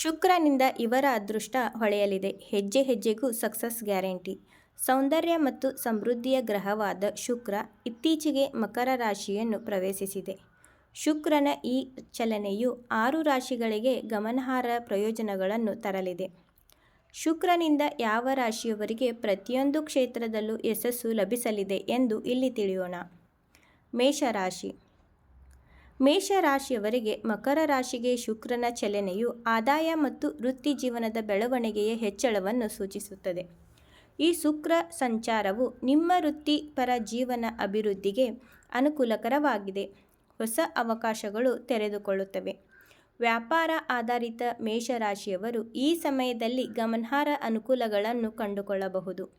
ಶುಕ್ರನಿಂದ ಇವರ ಅದೃಷ್ಟ ಹೊಳೆಯಲಿದೆ. ಹೆಜ್ಜೆ ಹೆಜ್ಜೆಗೂ ಸಕ್ಸಸ್ ಗ್ಯಾರಂಟಿ. ಸೌಂದರ್ಯ ಮತ್ತು ಸಮೃದ್ಧಿಯ ಗ್ರಹವಾದ ಶುಕ್ರ ಇತ್ತೀಚೆಗೆ ಮಕರ ರಾಶಿಯನ್ನು ಪ್ರವೇಶಿಸಿದೆ. ಶುಕ್ರನ ಈ ಚಲನೆಯು ಆರು ರಾಶಿಗಳಿಗೆ ಗಮನಾರ್ಹ ಪ್ರಯೋಜನಗಳನ್ನು ತರಲಿದೆ. ಶುಕ್ರನಿಂದ ಯಾವ ರಾಶಿಯವರಿಗೆ ಪ್ರತಿಯೊಂದು ಕ್ಷೇತ್ರದಲ್ಲೂ ಯಶಸ್ಸು ಲಭಿಸಲಿದೆ ಎಂದು ಇಲ್ಲಿ ತಿಳಿಯೋಣ. ಮೇಷರಾಶಿ. ಮೇಷರಾಶಿಯವರಿಗೆ ಮಕರ ರಾಶಿಗೆ ಶುಕ್ರನ ಚಲನೆಯು ಆದಾಯ ಮತ್ತು ವೃತ್ತಿ ಜೀವನದ ಬೆಳವಣಿಗೆಯ ಹೆಚ್ಚಳವನ್ನು ಸೂಚಿಸುತ್ತದೆ. ಈ ಶುಕ್ರ ಸಂಚಾರವು ನಿಮ್ಮ ವೃತ್ತಿಪರ ಜೀವನ ಅಭಿವೃದ್ಧಿಗೆ ಅನುಕೂಲಕರವಾಗಿದೆ. ಹೊಸ ಅವಕಾಶಗಳು ತೆರೆದುಕೊಳ್ಳುತ್ತವೆ. ವ್ಯಾಪಾರ ಆಧಾರಿತ ಮೇಷರಾಶಿಯವರು ಈ ಸಮಯದಲ್ಲಿ ಗಮನಾರ್ಹ ಅನುಕೂಲಗಳನ್ನು ಕಂಡುಕೊಳ್ಳಬಹುದು.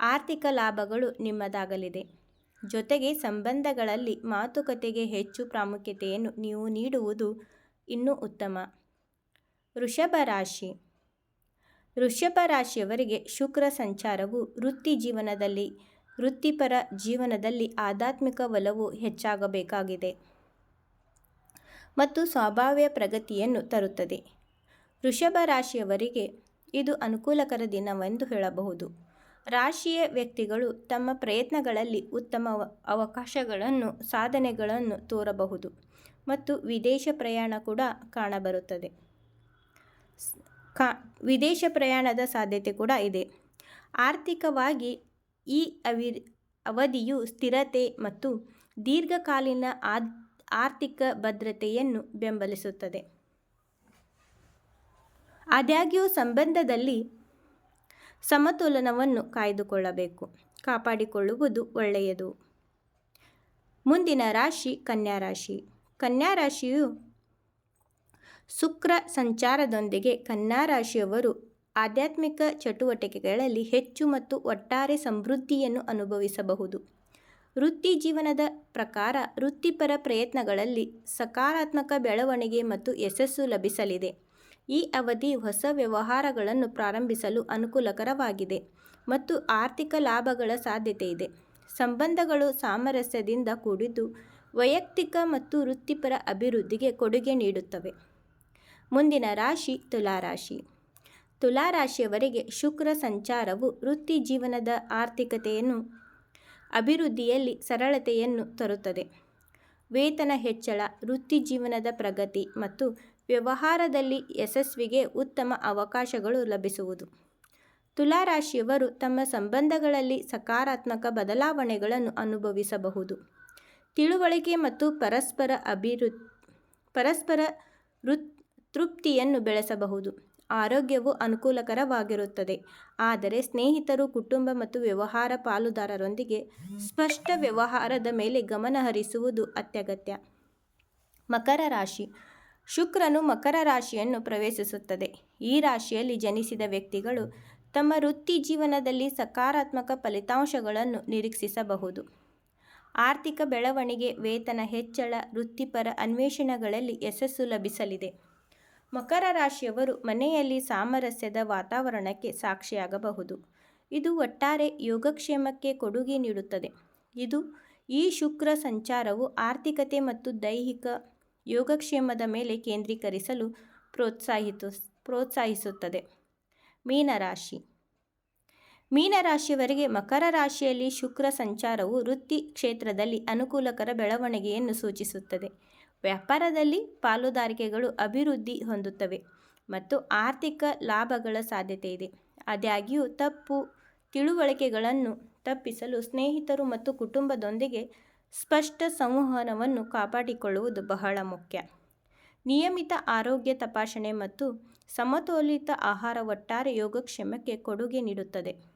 ಆರ್ಥಿಕ ಲಾಭಗಳು ನಿಮ್ಮದಾಗಲಿದೆ. ಜೊತೆಗೆ ಸಂಬಂಧಗಳಲ್ಲಿ ಮಾತುಕತೆಗೆ ಹೆಚ್ಚು ಪ್ರಾಮುಖ್ಯತೆಯನ್ನು ನೀವು ನೀಡುವುದು ಇನ್ನೂ ಉತ್ತಮ. ವೃಷಭ ರಾಶಿ. ವೃಷಭ ರಾಶಿಯವರಿಗೆ ಶುಕ್ರ ಸಂಚಾರವು ವೃತ್ತಿ ಜೀವನದಲ್ಲಿ, ವೃತ್ತಿಪರ ಜೀವನದಲ್ಲಿ ಆಧ್ಯಾತ್ಮಿಕ ಒಲವು ಹೆಚ್ಚಾಗಬೇಕಾಗಿದೆ ಮತ್ತು ಸ್ವಾಭಾವ್ಯ ಪ್ರಗತಿಯನ್ನು ತರುತ್ತದೆ. ವೃಷಭ ರಾಶಿಯವರಿಗೆ ಇದು ಅನುಕೂಲಕರ ದಿನವೆಂದು ಹೇಳಬಹುದು. ರಾಶಿಯ ವ್ಯಕ್ತಿಗಳು ತಮ್ಮ ಪ್ರಯತ್ನಗಳಲ್ಲಿ ಉತ್ತಮ ಅವಕಾಶಗಳನ್ನು, ಸಾಧನೆಗಳನ್ನು ತೋರಬಹುದು ಮತ್ತು ವಿದೇಶ ಪ್ರಯಾಣ ಕೂಡ ಕಾಣಬರುತ್ತದೆ. ಕಾ, ವಿದೇಶ ಪ್ರಯಾಣದ ಸಾಧ್ಯತೆ ಕೂಡ ಇದೆ. ಆರ್ಥಿಕವಾಗಿ ಈ ಅವಿ, ಅವಧಿಯು ಸ್ಥಿರತೆ ಮತ್ತು ದೀರ್ಘಕಾಲೀನ ಆದ್, ಆರ್ಥಿಕ ಭದ್ರತೆಯನ್ನು ಬೆಂಬಲಿಸುತ್ತದೆ. ಆದಾಗ್ಯೂ, ಸಂಬಂಧದಲ್ಲಿ ಸಮತೋಲನವನ್ನು ಕಾಯ್ದುಕೊಳ್ಳಬೇಕು. ಕಾಪಾಡಿಕೊಳ್ಳುವುದು ಒಳ್ಳೆಯದು. ಮುಂದಿನ ರಾಶಿ ಕನ್ಯಾ ರಾಶಿ. ಕನ್ಯಾ ರಾಶಿಯು ಶುಕ್ರ ಸಂಚಾರದೊಂದಿಗೆ ಕನ್ಯಾ ರಾಶಿಯವರು ಆಧ್ಯಾತ್ಮಿಕ ಚಟುವಟಿಕೆಗಳಲ್ಲಿ ಹೆಚ್ಚು ಮತ್ತು ಒಟ್ಟಾರೆ ಸಮೃದ್ಧಿಯನ್ನು ಅನುಭವಿಸಬಹುದು. ವೃತ್ತಿ ಜೀವನದ ಪ್ರಕಾರ ವೃತ್ತಿಪರ ಪ್ರಯತ್ನಗಳಲ್ಲಿ ಸಕಾರಾತ್ಮಕ ಬೆಳವಣಿಗೆ ಮತ್ತು ಯಶಸ್ಸು ಲಭಿಸಲಿದೆ. ಈ ಅವಧಿ ಹೊಸ ವ್ಯವಹಾರಗಳನ್ನು ಪ್ರಾರಂಭಿಸಲು ಅನುಕೂಲಕರವಾಗಿದೆ ಮತ್ತು ಆರ್ಥಿಕ ಲಾಭಗಳ ಸಾಧ್ಯತೆ ಇದೆ. ಸಂಬಂಧಗಳು ಸಾಮರಸ್ಯದಿಂದ ಕೂಡಿದ್ದು ವೈಯಕ್ತಿಕ ಮತ್ತು ವೃತ್ತಿಪರ ಅಭಿವೃದ್ಧಿಗೆ ಕೊಡುಗೆ ನೀಡುತ್ತವೆ. ಮುಂದಿನ ರಾಶಿ ತುಲಾರಾಶಿ. ತುಲಾರಾಶಿಯವರಿಗೆ ಶುಕ್ರ ಸಂಚಾರವು ವೃತ್ತಿ ಜೀವನದ ಆರ್ಥಿಕತೆಯನ್ನು, ಅಭಿವೃದ್ಧಿಯಲ್ಲಿ ಸರಳತೆಯನ್ನು ತರುತ್ತದೆ. ವೇತನ ಹೆಚ್ಚಳ, ವೃತ್ತಿ ಜೀವನದ ಪ್ರಗತಿ ಮತ್ತು ವ್ಯವಹಾರದಲ್ಲಿ ಯಶಸ್ವಿಗೆ ಉತ್ತಮ ಅವಕಾಶಗಳು ಲಭಿಸುವುದು. ತುಲಾರಾಶಿಯವರು ತಮ್ಮ ಸಂಬಂಧಗಳಲ್ಲಿ ಸಕಾರಾತ್ಮಕ ಬದಲಾವಣೆಗಳನ್ನು ಅನುಭವಿಸಬಹುದು. ತಿಳುವಳಿಕೆ ಮತ್ತು ಪರಸ್ಪರ ಅಭಿರು ಪರಸ್ಪರ ತೃಪ್ತಿಯನ್ನು ಬೆಳೆಸಬಹುದು. ಆರೋಗ್ಯವು ಅನುಕೂಲಕರವಾಗಿರುತ್ತದೆ. ಆದರೆ ಸ್ನೇಹಿತರು, ಕುಟುಂಬ ಮತ್ತು ವ್ಯವಹಾರ ಪಾಲುದಾರರೊಂದಿಗೆ ಸ್ಪಷ್ಟ ವ್ಯವಹಾರದ ಮೇಲೆ ಗಮನ ಹರಿಸುವುದು ಅತ್ಯಗತ್ಯ. ಮಕರ ರಾಶಿ ಶುಕ್ರನು ಮಕರ ರಾಶಿಯನ್ನು ಪ್ರವೇಶಿಸುತ್ತದೆ. ಈ ರಾಶಿಯಲ್ಲಿ ಜನಿಸಿದ ವ್ಯಕ್ತಿಗಳು ತಮ್ಮ ವೃತ್ತಿ ಜೀವನದಲ್ಲಿ ಸಕಾರಾತ್ಮಕ ಫಲಿತಾಂಶಗಳನ್ನು ನಿರೀಕ್ಷಿಸಬಹುದು. ಆರ್ಥಿಕ ಬೆಳವಣಿಗೆ, ವೇತನ ಹೆಚ್ಚಳ, ವೃತ್ತಿಪರ ಅನ್ವೇಷಣೆಗಳಲ್ಲಿ ಯಶಸ್ಸು ಲಭಿಸಲಿದೆ. ಮಕರ ರಾಶಿಯವರು ಮನೆಯಲ್ಲಿ ಸಾಮರಸ್ಯದ ವಾತಾವರಣಕ್ಕೆ ಸಾಕ್ಷಿಯಾಗಬಹುದು. ಇದು ಒಟ್ಟಾರೆ ಯೋಗಕ್ಷೇಮಕ್ಕೆ ಕೊಡುಗೆ ನೀಡುತ್ತದೆ. ಇದು ಈ ಶುಕ್ರ ಸಂಚಾರವು ಆರ್ಥಿಕತೆ ಮತ್ತು ದೈಹಿಕ ಯೋಗಕ್ಷೇಮದ ಮೇಲೆ ಕೇಂದ್ರೀಕರಿಸಲು ಪ್ರೋತ್ಸಾಹಿತು, ಪ್ರೋತ್ಸಾಹಿಸುತ್ತದೆ. ಮೀನರಾಶಿ. ಮೀನರಾಶಿಯವರಿಗೆ ಮಕರ ರಾಶಿಯಲ್ಲಿ ಶುಕ್ರ ಸಂಚಾರವು ವೃತ್ತಿ ಕ್ಷೇತ್ರದಲ್ಲಿ ಅನುಕೂಲಕರ ಬೆಳವಣಿಗೆಯನ್ನು ಸೂಚಿಸುತ್ತದೆ. ವ್ಯಾಪಾರದಲ್ಲಿ ಪಾಲುದಾರಿಕೆಗಳು ಅಭಿವೃದ್ಧಿ ಹೊಂದುತ್ತವೆ ಮತ್ತು ಆರ್ಥಿಕ ಲಾಭಗಳ ಸಾಧ್ಯತೆ ಇದೆ. ಆದಾಗ್ಯೂ ತಪ್ಪು ತಿಳುವಳಿಕೆಗಳನ್ನು ತಪ್ಪಿಸಲು ಸ್ನೇಹಿತರು ಮತ್ತು ಕುಟುಂಬದೊಂದಿಗೆ ಸ್ಪಷ್ಟ ಸಂವಹನವನ್ನು ಕಾಪಾಡಿಕೊಳ್ಳುವುದು ಬಹಳ ಮುಖ್ಯ. ನಿಯಮಿತ ಆರೋಗ್ಯ ತಪಾಸಣೆ ಮತ್ತು ಸಮತೋಲಿತ ಆಹಾರ ಒಟ್ಟಾರೆ ಯೋಗಕ್ಷೇಮಕ್ಕೆ ಕೊಡುಗೆ ನೀಡುತ್ತದೆ.